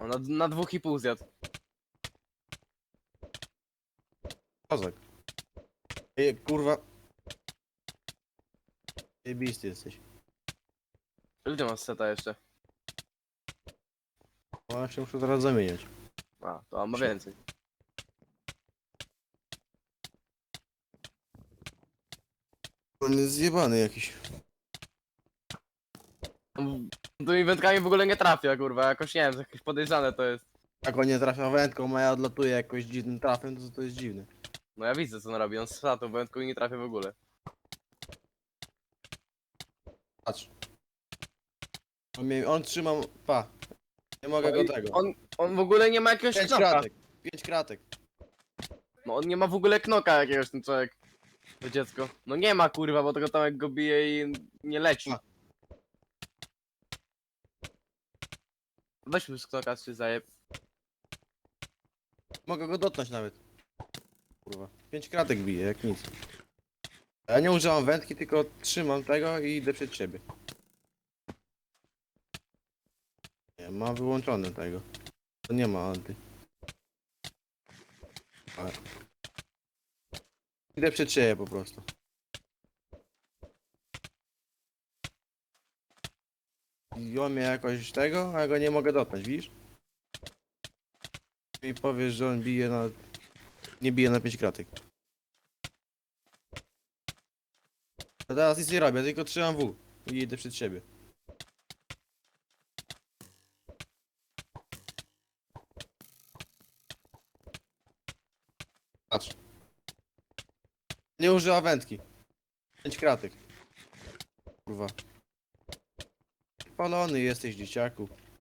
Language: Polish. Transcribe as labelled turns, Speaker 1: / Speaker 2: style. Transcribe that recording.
Speaker 1: O, Na, na dwóch i pół zjadł.
Speaker 2: Kozak. Ej, kurwa. Jebisty jesteś.
Speaker 1: Ludzie masz seta jeszcze.
Speaker 2: Właśnie muszę zaraz zamieniać.
Speaker 1: A, to on ma więcej.
Speaker 2: On jest zjebany jakiś.
Speaker 1: Tymi wędkami w ogóle nie trafia, kurwa. Jakoś nie wiem, jakieś podejrzane to jest.
Speaker 2: Jak on nie trafia wędką, a ja odlatuję jakoś dziwnym trafem, to to jest dziwne.
Speaker 1: No ja widzę co on robi. On strzela tą wędką i nie trafia w ogóle.
Speaker 2: Patrz. On, mnie, on trzyma... Pa. Nie mogę go tego.
Speaker 1: On, on w ogóle nie ma jakiegoś
Speaker 2: Pięć
Speaker 1: knoka.
Speaker 2: kratek. Pięć kratek.
Speaker 1: No on nie ma w ogóle knoka jakiegoś ten człowiek. To dziecko. No nie ma kurwa, bo tego tam jak go bije i nie leci.
Speaker 2: A.
Speaker 1: Weźmy z knoka czy zajeb.
Speaker 2: Mogę go dotknąć nawet. Kurwa. Pięć kratek bije, jak nic. Ja nie używam wędki, tylko trzymam tego i idę przed siebie. Nie, mam wyłączone tego. To nie ma anty. Ale... Idę przed siebie po prostu. I mnie jakoś tego, a go nie mogę dotknąć, widzisz? I powiesz, że on bije na... Nie bije na 5 kratek. A teraz nic nie robię, tylko trzymam W i idę przed siebie. Patrz. Nie użyła wędki. 5 kratek. Kurwa. Palony jesteś, dzieciaku.